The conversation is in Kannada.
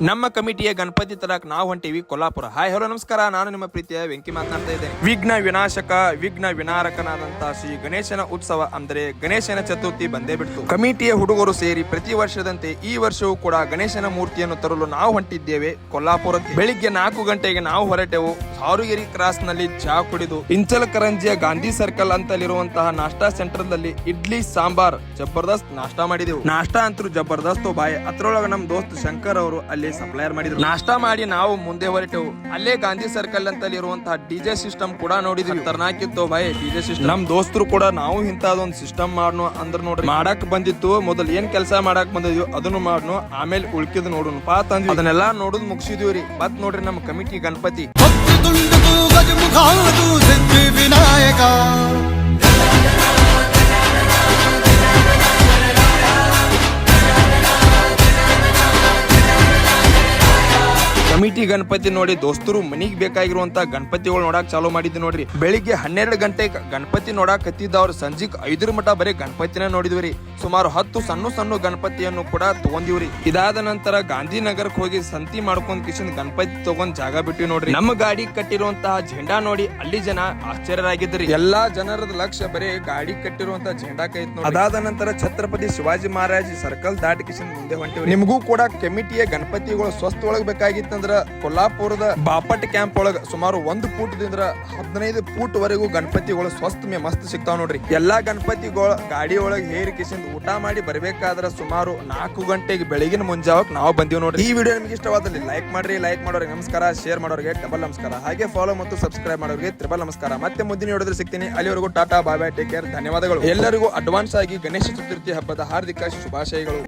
ನಮ್ಮ ಕಮಿಟಿಯ ಗಣಪತಿ ತರಕ್ ನಾವು ಹೊಂಟಿವಿ ಕೊಲ್ಲಾಪುರ. ಹಾಯ್ ಹಲೋ ನಮಸ್ಕಾರ. ನಾನು ನಿಮ್ಮ ಪ್ರೀತಿಯ ವೆಂಕಿ ಮಾತನಾಡ್ತಾ ಇದ್ದೇನೆ. ವಿಘ್ನ ವಿನಾಶಕ, ವಿಘ್ನ ವಿನಾರಕನಾದಂತ ಶ್ರೀ ಗಣೇಶನ ಉತ್ಸವ ಅಂದ್ರೆ ಗಣೇಶನ ಚತುರ್ಥಿ ಬಂದೇ ಬಿಡ್ತು. ಕಮಿಟಿಯ ಹುಡುಗರು ಸೇರಿ ಪ್ರತಿ ವರ್ಷದಂತೆ ಈ ವರ್ಷವೂ ಕೂಡ ಗಣೇಶನ ಮೂರ್ತಿಯನ್ನು ತರಲು ನಾವು ಹೊಂಟಿದ್ದೇವೆ ಕೊಲ್ಲಾಪುರಕ್ಕೆ. ಬೆಳಿಗ್ಗೆ ನಾಲ್ಕು ಗಂಟೆಗೆ ನಾವು ಹೊರಟೆವು. ಸಾರುಗಿರಿ ಕ್ರಾಸ್ನಲ್ಲಿ ಚಹಾ ಕುಡಿದು ಇಂಚಲಕರಂಜಿಯ ಗಾಂಧಿ ಸರ್ಕಲ್ ಅಂತಲ್ಲಿರುವಂತಹ ನಾಷ್ಟಾ ಸೆಂಟರ್ನಲ್ಲಿ ಇಡ್ಲಿ, ಸಾಂಬಾರ್, ಜಬರ್ದಸ್ತ್ ನಾಷ್ಟಾ ಮಾಡಿದೆವು. ನಾಷ್ಟಾ ಅಂತೂ ಜಬರ್ದಸ್ತ್ ಬಾಯ್. ಅದ್ರೊಳಗೆ ನಮ್ ದೋಸ್ತ್ ಶಂಕರ್ ಅವರು ಅಲ್ಲಿ ಸಪ್ಲೈಯರ್ ಮಾಡಿದ್ರು. ನಾಷ್ಟಾ ಮಾಡಿ ನಾವು ಮುಂದೆ ಹೊರಟೆವು. ಅಲ್ಲೇ ಗಾಂಧಿ ಸರ್ಕಲ್ ಅಂತಲ್ಲಿ ಇರುವಂತಹ ಡಿಜೆ ಸಿಸ್ಟಮ್ ಕೂಡ ನೋಡಿದ್ವಿ. ತರ್ನಾಕಿತ್ತು ಬಾಯ್ ಡಿಜೆ ಸಿಸ್ಟಮ್ ನಮ್ ದೋಸ್ತರು ಕೂಡ ನಾವು ಇಂತದೊಂದು ಸಿಸ್ಟಮ್ ಮಾಡ್ನು ಅಂದ್ರ ನೋಡ್ರಿ. ಮಾಡಕ್ ಬಂದಿತ್ತು ಮೊದಲ್ ಏನ್ ಕೆಲಸ ಮಾಡಕ್ ಬಂದಿದ್ವಿ ಅದನ್ನು ಮಾಡ್ನು ಆಮೇಲೆ ಉಳ್ಕಿದ್ ನೋಡುನು. ಪಾ ತಂದ್ವಿ. ಅದನ್ನೆಲ್ಲಾ ನೋಡುದ್ ಮುಗಿಸಿದ್ವಿ ಮತ್ ನೋಡ್ರಿ ನಮ್ ಕಮಿಟಿ ಗಣಪತಿ. ವಿನಾಯಕ. ಕಮಿಟಿ ಗಣಪತಿ ನೋಡಿ ದೋಸ್ತರು ಮನಿಗೆ ಬೇಕಾಗಿರುವಂತ ಗಣಪತಿಗಳು ನೋಡಕ್ ಚಾಲೂ ಮಾಡಿದ್ವಿ ನೋಡ್ರಿ. ಬೆಳಿಗ್ಗೆ ಹನ್ನೆರಡು ಗಂಟೆಗೆ ಗಣಪತಿ ನೋಡಕ್ ಹತ್ತಿದ್ದವ್ರು ಸಂಜೆಗೆ ಐದರ ಮಠ ಬರೀ ಗಣಪತಿನ ನೋಡಿದ್ವಿ ಸುಮಾರು ಹತ್ತು ಸಣ್ಣ ಸಣ್ಣ ಗಣಪತಿಯನ್ನು ಕೂಡ ತಗೊಂಡಿವ್ರಿ. ಇದಾದ ನಂತರ ಗಾಂಧಿನಗರಕ್ಕೆ ಹೋಗಿ ಸಂತಿ ಮಾಡ್ಕೊಂಡ್ ಕಿಶನ್ ಗಣಪತಿ ತಗೊಂಡ್ ಜಾಗ ಬಿಟ್ಟಿವಿ ನೋಡ್ರಿ. ನಮ್ಮ ಗಾಡಿ ಕಟ್ಟಿರುವಂತಹ ಝೆಂಡಾ ನೋಡಿ ಅಲ್ಲಿ ಜನ ಆಶ್ಚರ್ಯರಾಗಿದ್ರಿ. ಎಲ್ಲಾ ಜನರದ ಲಕ್ಷ್ಯ ಬರೀ ಗಾಡಿ ಕಟ್ಟಿರುವಂತಹ ಝೆಂಡಾ ಕೈ ಅದಾದ ನಂತರ ಛತ್ರಪತಿ ಶಿವಾಜಿ ಮಹಾರಾಜ್ ಸರ್ಕಲ್ ದಾಟಿ ಕಿಶನ್ ಮುಂದೆ ಹೊಂಟಿವಿ ನಿಮಗೂ ಕೂಡ ಕಮಿಟಿಯ ಗಣಪತಿಗಳು ಸ್ವಸ್ಥ ಒಳಗ್ ಬೇಕಾಗಿತ್ತಂದ್ರ ಕೊಲ್ಲಾಪುರದ ಬಾಪಟ್ ಕ್ಯಾಂಪ್ ಒಳಗ ಸುಮಾರು ಒಂದು ಫೂಟ್ದಿಂದ ಹದಿನೈದು ಫೂಟ್ ವರೆಗೂ ಗಣಪತಿಗಳು ಸ್ವಸ್ಥ ಮಸ್ತ್ ಸಿಗ್ತಾವ ನೋಡ್ರಿ. ಎಲ್ಲಾ ಗಣಪತಿಗಳು ಗಾಡಿ ಒಳಗ್ ಹೇರಿ ಕಿಶನ್ ಊಟ ಮಾಡಿ ಬರಬೇಕಾದ್ರೆ ಸುಮಾರು ನಾಲ್ಕು ಗಂಟೆಗೆ ಬೆಳಗಿನ ಮುಂಜಾವಕ್ಕೆ ನಾವು ಬಂದಿವಿ ನೋಡಿ ಈ ವಿಡಿಯೋ ನಿಮ್ಗೆ ಇಷ್ಟವಾದಲ್ಲಿ ಲೈಕ್ ಮಾಡ್ರಿ ಲೈಕ್ ಮಾಡೋರಿಗೆ ನಮಸ್ಕಾರ ಶೇರ್ ಮಾಡೋರಿಗೆ ಡಬಲ್ ನಮಸ್ಕಾರ. ಹಾಗೆ ಫಾಲೋ ಮತ್ತು ಸಬ್ಸ್ಕ್ರೈಬ್ ಮಾಡೋರಿಗೆ ತ್ರಿಬಲ್ ನಮಸ್ಕಾರ. ಮತ್ತೆ ಮುಂದಿನ ವಿಡಿಯೋದಲ್ಲಿ ಸಿಗ್ತೀನಿ. ಅಲ್ಲಿವರೆಗೂ ಟಾಟಾ, ಬಾಯ್ ಟೇಕ್ ಕೇರ್ ಧನ್ಯವಾದಗಳು. ಎಲ್ಲರಿಗೂ ಅಡ್ವಾನ್ಸ್ ಆಗಿ ಗಣೇಶ ಚತುರ್ಥಿ ಹಬ್ಬದ ಹಾರ್ದಿಕ ಶುಭಾಶಯಗಳು.